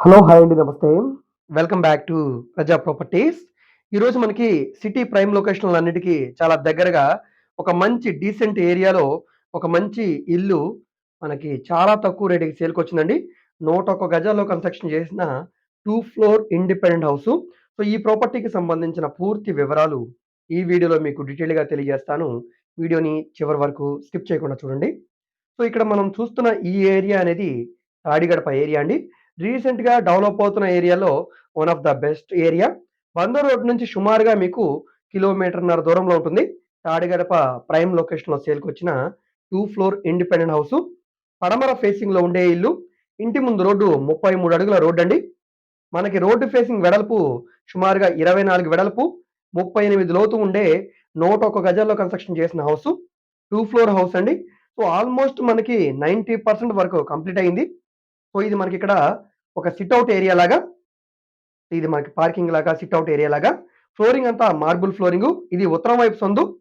Hello hi అండి నమస్తే. Welcome back to Praja properties. ఈరోజు మనకి సిటీ ప్రైమ్ లొకేషన్లు అన్నిటికీ చాలా దగ్గరగా ఒక మంచి డీసెంట్ ఏరియాలో ఒక మంచి ఇల్లు మనకి చాలా తక్కువ రేటుకి సేల్కి వచ్చిందండి నూట ఒక గజాల్లో కన్స్ట్రక్షన్ చేసిన two floor independent house. So ఈ ప్రాపర్టీకి సంబంధించిన పూర్తి వివరాలు ఈ వీడియోలో మీకు డీటెయిల్గా తెలియజేస్తాను. వీడియోని చివరి వరకు స్కిప్ చేయకుండా చూడండి. సో ఇక్కడ మనం చూస్తున్న ఈ ఏరియా అనేది తాడిగడప ఏరియా అండి. రీసెంట్‌గా డెవలప్ అవుతున్న ఏరియాలో one of the best area. Bandar road నుంచి సుమారుగా మీకు కిలోమీటర్‌న్నర దూరంలో ఉంటుంది. తాడిగడప ప్రైమ్ లొకేషన్‌లో సేల్‌కొచ్చిన టూ ఫ్లోర్ ఇండిపెండెంట్ హౌసు. పడమర ఫేసింగ్‌లో ఉండే ఇల్లు. ఇంటి ముందు రోడ్డు 33 అడుగుల రోడ్డండి. మనకి రోడ్డు ఫేసింగ్ వెడల్పు సుమారుగా 24 వెడల్పు, 38 లోతు ఉండే నూట ఒక గజాల్లో కన్‌స్ట్రక్షన్ చేసిన హౌసు. టూ ఫ్లోర్ హౌస్ అండి. సో, ఆల్‌మోస్ట్ మనకి 90% వరకు కంప్లీట్ అయింది. సో, ఇది మనకి ఇక్కడ ఒక సిట్అవుట్ ఏరియా లాగా ఇది మనకి పార్కింగ్ లాగా, సిట్అవుట్ ఏరియా లాగా. ఫ్లోరింగ్ అంతా మార్బుల్ ఫ్లోరింగ్ ఇది ఉత్తరం వైపు సందు.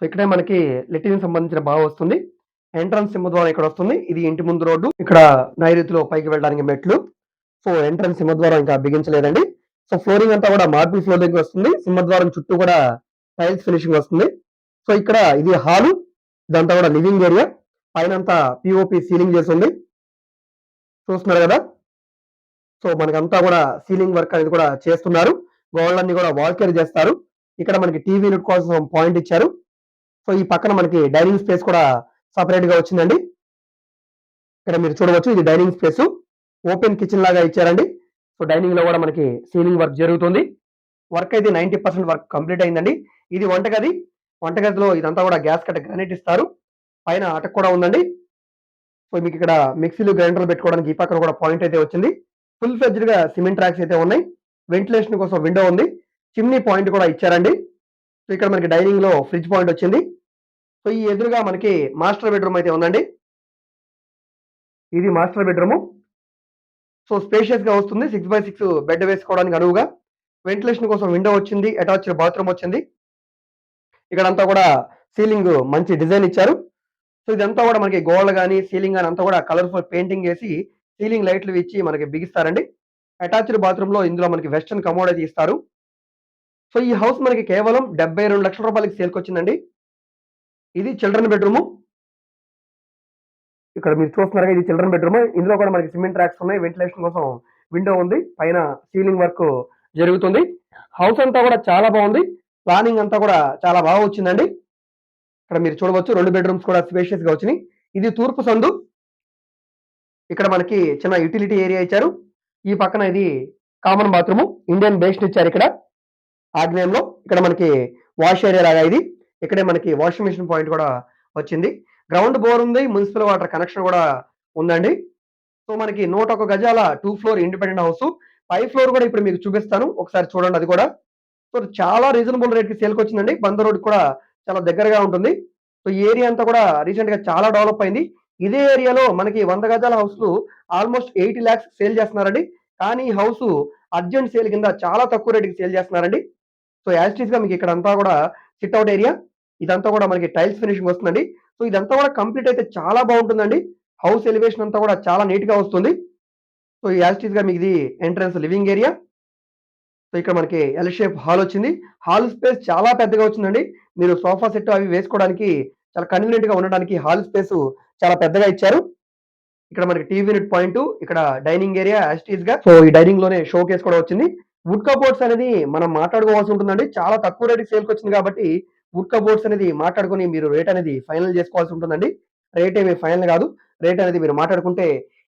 సో, ఇక్కడే మనకి లెట్రిన్ సంబంధించిన బాగా వస్తుంది. ఎంట్రన్స్ సింహద్వారం ఇక్కడొస్తుంది. ఇది ఇంటి ముందు రోడ్డు. ఇక్కడ నైరుతిలో పైకి వెళ్ళడానికి మెట్లు. సో, ఎంట్రన్స్ సింహద్వారం ఇంకా బిగించలేదండి. సో, ఫ్లోరింగ్ అంతా కూడా మార్బుల్ ఫ్లోరింగ్ వస్తుంది. సింహద్వారం చుట్టూ కూడా టైల్స్ ఫినిషింగ్ వస్తుంది. సో, ఇక్కడ ఇది హాలు. ఇదంతా కూడా లివింగ్ ఏరియా. పైనంతా పిఓపి సీలింగ్ చేసుంది. చూస్తున్నారు కదా సో, మనకంతా కూడా సీలింగ్ వర్క్ అనేది కూడా చేస్తున్నారు. గోడలన్నీ కూడా వాల్ కేర్ చేస్తారు. ఇక్కడ మనకి టీవీ యూనిట్ కోసం పాయింట్ ఇచ్చారు. సో, ఈ పక్కన మనకి డైనింగ్ స్పేస్ కూడా సపరేట్గా వచ్చిందండి. ఇక్కడ మీరు చూడవచ్చు ఇది డైనింగ్ స్పేస్ ఓపెన్ కిచెన్ లాగా ఇచ్చారండి. సో, డైనింగ్లో కూడా మనకి సీలింగ్ వర్క్ జరుగుతుంది. వర్క్ అయితే 90% వర్క్ కంప్లీట్ అయిందండి. ఇది వంటగది. వంటగదిలో ఇదంతా కూడా గ్యాస్ కట్ట గ్రానైట్ ఇస్తారు. పైన అటక్ కూడా ఉందండి. సో, ఇక్కడ మిక్సీలు, గ్రైండర్లు పెట్టుకోవడానికి ఈ పక్కన కూడా పాయింట్ అయితే వచ్చింది. ఫుల్ ఫ్లెడ్జ్డ్‌గా సిమెంట్ ట్రాక్స్ అయితే ఉన్నాయి. వెంటిలేషన్ కోసం విండో ఉంది. చిమ్నీ పాయింట్ కూడా ఇచ్చారండి. సో, ఇక్కడ మనకి డైనింగ్‌లో ఫ్రిడ్జ్ పాయింట్ వచ్చింది. సో, ఈ ఎదురుగా మనకి మాస్టర్ బెడ్‌రూమ్ అయితే ఉందండి. ఇది మాస్టర్ బెడ్‌రూము. సో, స్పేషియస్‌గా వస్తుంది. 6/6 బెడ్ వేసుకోవడానికి అనువుగా. వెంటిలేషన్ కోసం విండో వచ్చింది. అటాచ్డ్ బాత్రూమ్ వచ్చింది. ఇక్కడంతా కూడా సీలింగ్ మంచి డిజైన్ ఇచ్చారు. సో, ఇదంతా కూడా మనకి గోల్డ్ కానీ సీలింగ్ కానీ అంతా కూడా కలర్‌ఫుల్ పెయింటింగ్ వేసి సీలింగ్ లైట్లు ఇచ్చి మనకి బిగిస్తారండి. అటాచ్డ్ బాత్రూంలో ఇందులో మనకి వెస్టర్న్ కమోడ్ అయితే ఇస్తారు. సో, ఈ హౌస్ మనకి కేవలం 72,00,000 రూపాయలకి సేల్‌కొచ్చిందండి. ఇది చిల్డ్రన్ బెడ్‌రూము. ఇక్కడ మీరు చూస్తున్నారుగా ఇది చిల్డ్రన్ బెడ్‌రూమ్. ఇందులో కూడా మనకి సిమెంట్ ట్రాక్స్ ఉన్నాయి. వెంటిలేషన్ కోసం విండో ఉంది. పైన సీలింగ్ వర్క్ జరుగుతుంది. హౌస్ అంతా కూడా చాలా బాగుంది. ప్లానింగ్ అంతా కూడా చాలా బాగా వచ్చిందండి. ఇక్కడ మీరు చూడవచ్చు రెండు బెడ్‌రూమ్స్ కూడా స్పేషియస్‌గా వచ్చినాయి. ఇది తూర్పు సందు. ఇక్కడ మనకి చిన్న యుటిలిటీ ఏరియా ఇచ్చారు. ఈ పక్కన ఇది కామన్ బాత్రూము. ఇండియన్ బేస్డ్ ఇచ్చారు ఇక్కడ. ఆగ్నేయంలో. ఇక్కడ మనకి వాష్ ఏరియా లాగా ఇది. ఇక్కడే మనకి వాషింగ్ మెషిన్ పాయింట్ కూడా వచ్చింది. గ్రౌండ్ బోర్ ఉంది. మున్సిపల్ వాటర్ కనెక్షన్ కూడా ఉందండి. సో, మనకి నూట ఒక గజాల టూ ఫ్లోర్ ఇండిపెండెంట్ హౌస్ పై ఫ్లోర్ కూడా ఇప్పుడు మీకు చూపిస్తాను. ఒకసారి చూడండి అది కూడా. సో, చాలా రీజనబుల్ రేట్‌కి సేల్‌కొచ్చిందండి. బందర్ రోడ్ కూడా చాలా దగ్గరగా ఉంటుంది. సో, ఈ ఏరియా అంతా కూడా రీసెంట్‌గా చాలా డెవలప్ అయింది. ఇదే ఏరియాలో మనకి వంద గజాల హౌస్‌లు ఆల్‌మోస్ట్ ఎయిటీ ల్యాక్స్ సేల్ చేస్తున్నారండి. కానీ ఈ హౌస్ అర్జెంట్ సేల్ కింద చాలా తక్కువ రేటుకి సేల్ చేస్తున్నారండి. సో, యాజ్ ఇట్ ఈస్‌గా మీకు ఇక్కడంతా కూడా సిట్ అవుట్ ఏరియా. ఇదంతా కూడా మనకి టైల్స్ ఫినిషింగ్ వస్తుందండి. సో, ఇదంతా కూడా కంప్లీట్ అయితే చాలా బాగుంటుందండి. హౌస్ ఎలివేషన్ అంతా కూడా చాలా నీట్‌గా వస్తుంది. సో, యాజ్ ఇట్ మీకు ఇది ఎంట్రన్స్ లివింగ్ ఏరియా. సో, ఇక్కడ మనకి ఎల్ షేప్ హాల్ వచ్చింది. హాల్ స్పేస్ చాలా పెద్దగా వచ్చిందండి. మీరు సోఫా సెట్ అవి వేసుకోవడానికి చాలా కన్వీనియంట్‌గా ఉండడానికి హాల్ స్పేస్ చాలా పెద్దగా ఇచ్చారు. ఇక్కడ మనకి టీవీ యూనిట్ పాయింట్ ఇక్కడ డైనింగ్ ఏరియా యాస్టీస్గా సో, ఈ డైనింగ్లోనే షోకేస్ కూడా వచ్చింది. వుడ్ కబోర్డ్స్ అనేది మనం మాట్లాడుకోవాల్సి ఉంటుందండి. చాలా తక్కువ రేటుకి సేల్కి వచ్చింది కాబట్టి వుడ్ కబోర్డ్స్ అనేది మాట్లాడుకొని మీరు రేట్ అనేది ఫైనల్ చేసుకోవాల్సి ఉంటుందండి. రేట్ ఏమి ఫైనల్ కాదు. రేట్ అనేది మీరు మాట్లాడుకుంటే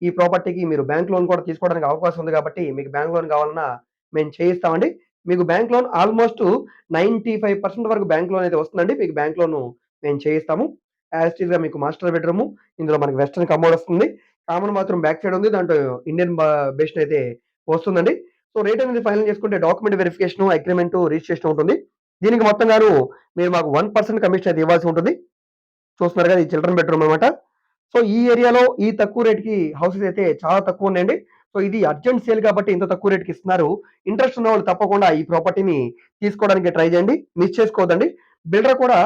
ఈ ప్రాపర్టీకి మీరు బ్యాంక్ లోన్ కూడా తీసుకోవడానికి అవకాశం ఉంది కాబట్టి మీకు బ్యాంక్ లోన్ కావాలన్నా మేము చేయిస్తామండి. మీకు బ్యాంక్ లోన్ ఆల్‌మోస్ట్ 95% వరకు బ్యాంక్ లోన్ అయితే వస్తుందండి. మీకు బ్యాంక్ లోను మేము చేయిస్తాము. యాజ్ మీకు మాస్టర్ బెడ్‌రూము. ఇందులో మనకి వెస్టర్న్ కమోడ్ వస్తుంది. కామన్ మాత్రం బ్యాక్ సైడ్ ఉంది. దాంట్లో ఇండియన్ బా అయితే వస్తుందండి. సో, రేట్ అనేది ఫైనల్ చేసుకుంటే డాక్యుమెంట్ వెరిఫికేషన్ అగ్రిమెంట్ రిజిస్ట్రేషన్ ఉంటుంది. దీనికి మొత్తం గాను మీరు మాకు వన్ పర్సెంట్ కమిషన్ అయితే ఇవ్వాల్సి ఉంటుంది. చూస్తున్నారు కదా! ఈ చిల్డ్రన్ బెడ్‌రూమ్ అనమాట సో, ఈ ఏరియాలో ఈ తక్కువ రేట్‌కి హౌసెస్ అయితే చాలా తక్కువ ఉన్నాయండి. సో, ఇది అర్జెంట్ సేల్ కాబట్టి ఇంత తక్కువ రేట్‌కి ఇస్తున్నారు. ఇంట్రెస్ట్ ఉన్న వాళ్ళు తప్పకుండా ఈ ప్రాపర్టీని తీసుకోవడానికి ట్రై చేయండి. మిస్ చేసుకోవద్దండి. బిల్డర్ కూడా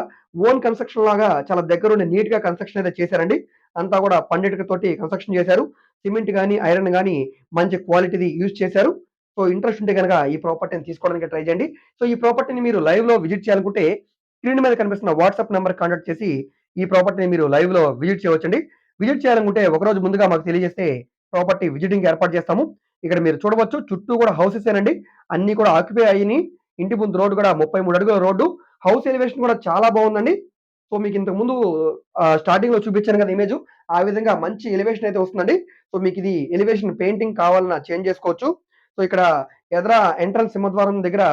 ఓన్ కన్‌స్ట్రక్షన్ లాగా చాలా దగ్గరుండి నీట్‌గా కన్‌స్ట్రక్షన్ అయితే చేశారండి. అంతా కూడా పండిటికతోటి కన్‌స్ట్రక్షన్ చేశారు. సిమెంట్ కానీ ఐరన్ కానీ మంచి క్వాలిటీది యూజ్ చేశారు. సో, ఇంట్రెస్ట్ ఉంటే గనక ఈ ప్రాపర్టీని తీసుకోవడానికి ట్రై చేయండి. సో, ఈ ప్రాపర్టీని మీరు లైవ్‌లో విజిట్ చేయాలనుకుంటే స్క్రీన్ మీద కనిపిస్తున్న వాట్సాప్ నెంబర్ కాంటాక్ట్ చేసి ఈ ప్రాపర్టీని మీరు లైవ్లో విజిట్ చేయవచ్చండి. విజిట్ చేయాలనుకుంటే ఒకరోజు ముందుగా మాకు తెలియజేస్తే ప్రాపర్టీ విజిటింగ్ ఏర్పాటు చేస్తాము. ఇక్కడ మీరు చూడవచ్చు చుట్టూ కూడా హౌసెస్ ఏనండి అన్ని కూడా ఆక్యుపై అయ్యి ఇంటి ముందు రోడ్ కూడా 33 అడుగుల రోడ్డు. హౌస్ ఎలివేషన్ కూడా చాలా బాగుందండి సో, మీకు ఇంతకు ముందు స్టార్టింగ్లో చూపించాను కదా ఇమేజ్ ఆ విధంగా మంచి ఎలివేషన్ అయితే వస్తుందండి. సో, మీకు ఇది ఎలివేషన్ పెయింటింగ్ కావాలన్నా చేంజ్ చేసుకోవచ్చు. సో, ఇక్కడ ఎదర ఎంట్రన్స్ సింహద్వారం దగ్గర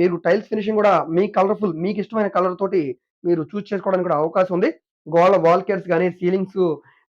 మీరు టైల్స్ ఫినిషింగ్ కూడా మీ కలర్‌ఫుల్ మీకు ఇష్టమైన కలర్ తోటి మీరు చూస్ చేసుకోవడానికి కూడా అవకాశం ఉంది. గోడ వాల్ కేర్స్ కానీ సీలింగ్స్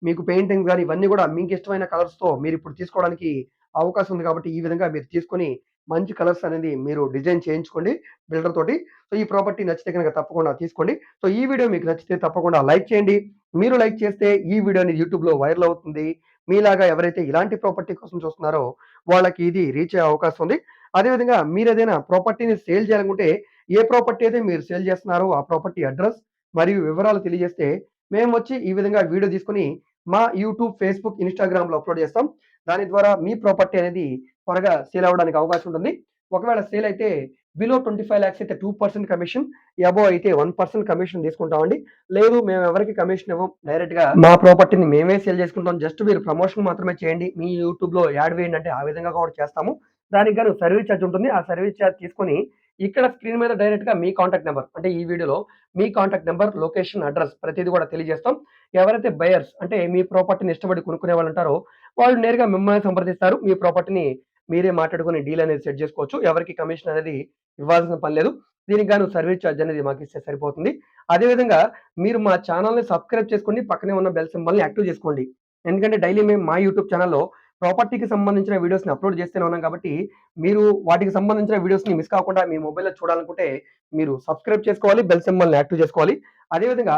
మీకు పెయింటింగ్స్ కానీ ఇవన్నీ కూడా మీకు ఇష్టమైన కలర్స్‌తో మీరు ఇప్పుడు తీసుకోవడానికి అవకాశం ఉంది కాబట్టి ఈ విధంగా మీరు తీసుకొని మంచి కలర్స్ అనేది మీరు డిజైన్ చేయించుకోండి బిల్డర్ తోటి. సో, ఈ ప్రాపర్టీ నచ్చితే గనక తప్పకుండా తీసుకోండి. సో, ఈ వీడియో మీకు నచ్చితే తప్పకుండా లైక్ చేయండి. మీరు లైక్ చేస్తే ఈ వీడియో అనేది యూట్యూబ్‌లో వైరల్ అవుతుంది. మీలాగా ఎవరైతే ఇలాంటి ప్రాపర్టీ కోసం చూస్తున్నారో వాళ్ళకి ఇది రీచ్ అయ్యే అవకాశం ఉంది. అదేవిధంగా మీరు ఏదైనా ప్రాపర్టీని సేల్ చేయాలనుకుంటే ఏ ప్రాపర్టీ అయితే మీరు సేల్ చేస్తున్నారో ఆ ప్రాపర్టీ అడ్రస్ మరియు వివరాలు తెలియజేస్తే మేము వచ్చి ఈ విధంగా వీడియో తీసుకొని మా యూట్యూబ్, ఫేస్‌బుక్, ఇన్‌స్టాగ్రామ్‌లో అప్‌లోడ్ చేస్తాం. దాని ద్వారా మీ ప్రాపర్టీ అనేది త్వరగా సేల్ అవ్వడానికి అవకాశం ఉంటుంది. ఒకవేళ సేల్ అయితే బిలో ట్వంటీ ఫైవ్ ల్యాక్స్ అయితే టూ పర్సెంట్ కమిషన్, అబో అయితే వన్ పర్సెంట్ కమిషన్ తీసుకుంటామండి. లేదు మేము ఎవరికి కమిషన్ ఇవ్వం. డైరెక్ట్‌గా మా ప్రాపర్టీని మేమే సేల్ చేసుకుంటాం. జస్ట్ మీరు ప్రమోషన్ మాత్రమే చేయండి. మీ యూట్యూబ్‌లో యాడ్ వేయండి అంటే ఆ విధంగా కూడా చేస్తాము. దానికి గాను సర్వీస్ చార్జ్ ఉంటుంది. ఆ సర్వీస్ చార్జ్ తీసుకొని ఇక్కడ స్క్రీన్ మీద డైరెక్ట్‌గా మీ కాంటాక్ట్ నెంబర్ అంటే ఈ వీడియోలో మీ కాంటాక్ట్ నెంబర్ లొకేషన్, అడ్రస్ ప్రతిదీ కూడా తెలియజేస్తాం. ఎవరైతే బయర్స్ అంటే మీ ప్రాపర్టీని ఇష్టపడి కొనుక్కునే వాళ్ళు ఉంటారో వాళ్ళు నేరుగా మిమ్మల్ని సంప్రదిస్తారు. మీ ప్రాపర్టీని మీరే మాట్లాడుకుని డీల్ అనేది సెట్ చేసుకోవచ్చు. ఎవరికి కమిషన్ అనేది ఇవ్వాల్సిన పని లేదు. దీనికి గాను సర్వీస్ చార్జ్ అనేది మాకు ఇస్తే సరిపోతుంది. అదేవిధంగా మీరు మా ఛానల్ని సబ్స్క్రైబ్ చేసుకోండి. పక్కనే ఉన్న బెల్ సింబల్‌ని యాక్టివ్ చేసుకోండి. ఎందుకంటే డైలీ మేము మా యూట్యూబ్ ఛానల్లో ప్రాపర్టీకి సంబంధించిన వీడియోస్‌ని అప్‌లోడ్ చేస్తూనే ఉన్నాం కాబట్టి మీరు వాటికి సంబంధించిన వీడియోస్‌ని మిస్ కాకుండా మీ మొబైల్‌లో చూడాలనుకుంటే మీరు సబ్స్క్రైబ్ చేసుకోవాలి. బెల్ సింబల్‌ని యాక్టివ్ చేసుకోవాలి. అదేవిధంగా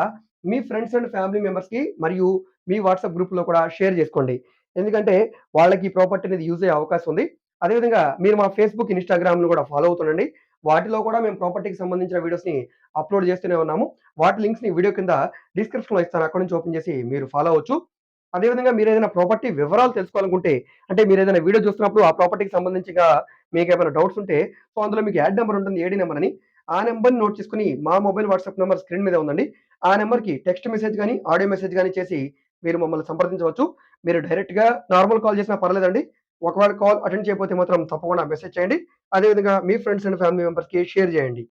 మీ ఫ్రెండ్స్ అండ్ ఫ్యామిలీ మెంబర్స్‌కి మరియు మీ వాట్సాప్ గ్రూప్‌లో కూడా షేర్ చేసుకోండి. ఎందుకంటే వాళ్ళకి ఈ ప్రాపర్టీ అనేది యూజ్ అయ్యే అవకాశం ఉంది. అదే విధంగా మీరు మా ఫేస్‌బుక్, ఇన్‌స్టాగ్రామ్‌ను కూడా ఫాలో అవుతుండండి. వాటిలో కూడా మేము ప్రాపర్టీకి సంబంధించిన వీడియోస్‌ని అప్‌లోడ్ చేస్తూనే ఉన్నాము. వాటి లింక్స్‌ని వీడియో కింద డిస్క్రిప్షన్‌లో ఇస్తాను. అక్కడ నుంచి ఓపెన్ చేసి మీరు ఫాలో అవ్వచ్చు. అదే విధంగా ఏదైనా ప్రాపర్టీ వివరాలు తెలుసుకోవాలనుకుంటే అంటే మీరు ఏదైనా వీడియో చూస్తున్నప్పుడు ఆ ప్రాపర్టీకి సంబంధించిగా మీకు ఏమైనా డౌట్స్ ఉంటే సో, అందులో మీకు యాడ్ నెంబర్ ఉంటుంది. ఏడి నెంబర్ అని. ఆ నెంబర్ని నోట్ చేసుకుని మా మొబైల్ వాట్సాప్ నెంబర్ స్క్రీన్ మీద ఉందండి. ఆ నెంబర్కి టెక్స్ట్ మెసేజ్ కానీ ఆడియో మెసేజ్ కానీ చేసి మీరు మమ్మల్ని సంప్రదించవచ్చు. మీరు డైరెక్ట్‌గా నార్మల్ కాల్ చేసినా పర్లేదండి. ఒకవేళ కాల్ అటెండ్ చేయకపోతే మాత్రం తప్పకుండా మెసేజ్ చేయండి. అదే విధంగా మీ ఫ్రెండ్స్ అండ్ ఫ్యామిలీ మెంబర్స్‌కి షేర్ చేయండి.